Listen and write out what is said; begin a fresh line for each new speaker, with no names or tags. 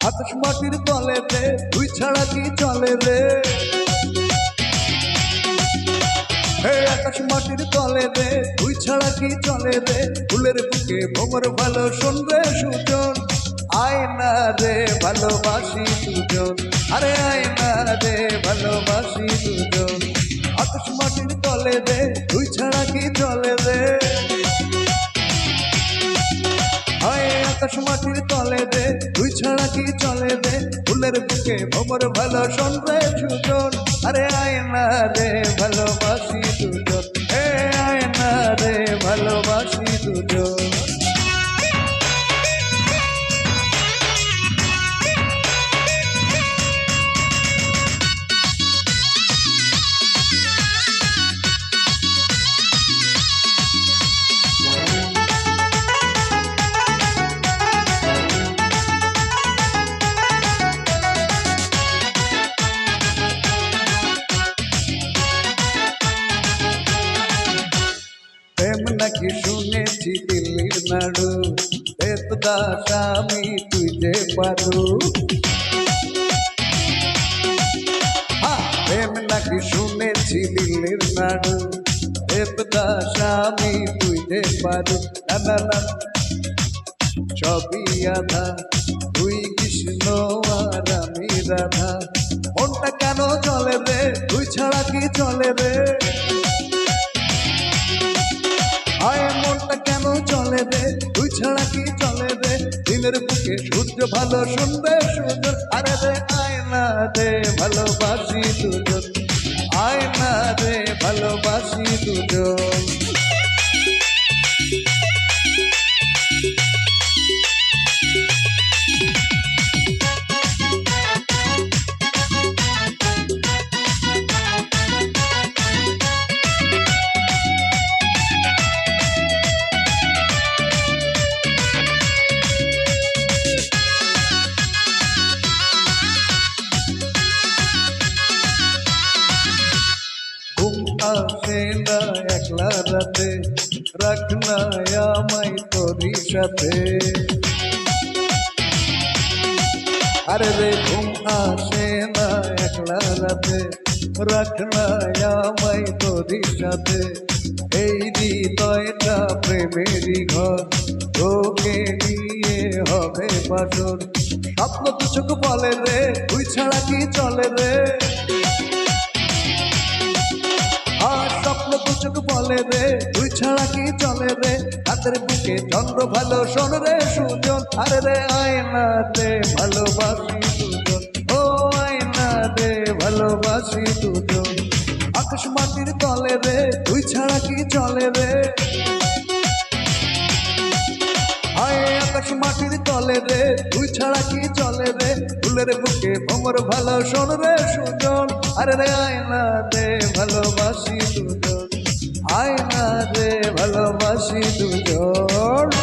আকাশ মাটির তলে রে তুই ছাড়া কি চলে রে? আকাশ মাটির তলে রে তুই ছাড়া কি চলে রে ফুলের বুকে ভোমর ভালো শোন রে সুজন। আয় না রে, ভালোবাসি দুজন আরে আয় না রে, ভালোবাসি দুজন আকাশ মাটির তলে রে তুই ছাড়া কি চলে হয় আকাশ মাটির তলে রে তুই ছাড়া কি চলে রে ফুলের বুকে ভ্রমর ভালো শোন রে সুজন। আরে আয় না রে ভালোবাসি নাকি শুনেছি দিল্লির নাড়ু। দেবদাস আমি তুই যে পারু। প্রেম নাকি শুনেছি দিল্লির নাড়ু। দেবদাস আমি তুই যে পারু। না না না। সবই আধা। তুই কৃষ্ণ আর আমি রাধা। মনটা কেন চলে রে? তুই ছাড়া কি চলে রে? চলে রে? তুই ছাড়া কি চলে রে? দিনের বুকে সূর্য ভালো শুনবে সুন্দর আরে রে, আয়না রে, ভালোবাসি দুজন। আয়না রে, ভালোবাসি দুজন। একলা রাতে রাখ না সাথে। আরে রে, ঘুম আসে না একলা রাতে রাখ তোরই সাথে। এই হৃদয়টা ঘর, তোকে নিয়ে হবে বাসর। স্বপ্ন চোখ বলে রে, তুই ছাড়া কি চলে রে? বলে রে? তুই ছাড়া কি চলে রে? রাতের বুকে চন্দ্র ভালো শোন রে, সুজন। আরে রে আয়না রে ভালোবাসি দুজন ও আয়না রে ভালোবাসি দুজন আকাশ মাটির তলে রে, তুই ছাড়া কি চলে রে? আকাশ মাটির তলে রে, তুই ছাড়া কি চলে রে? ফুলের বুকে ভ্রমর ভালো শোন রে, সুজন। আরে রে আয়না রে ভালোবাসি দুজন আয়না রে ভালোবাসি দুজন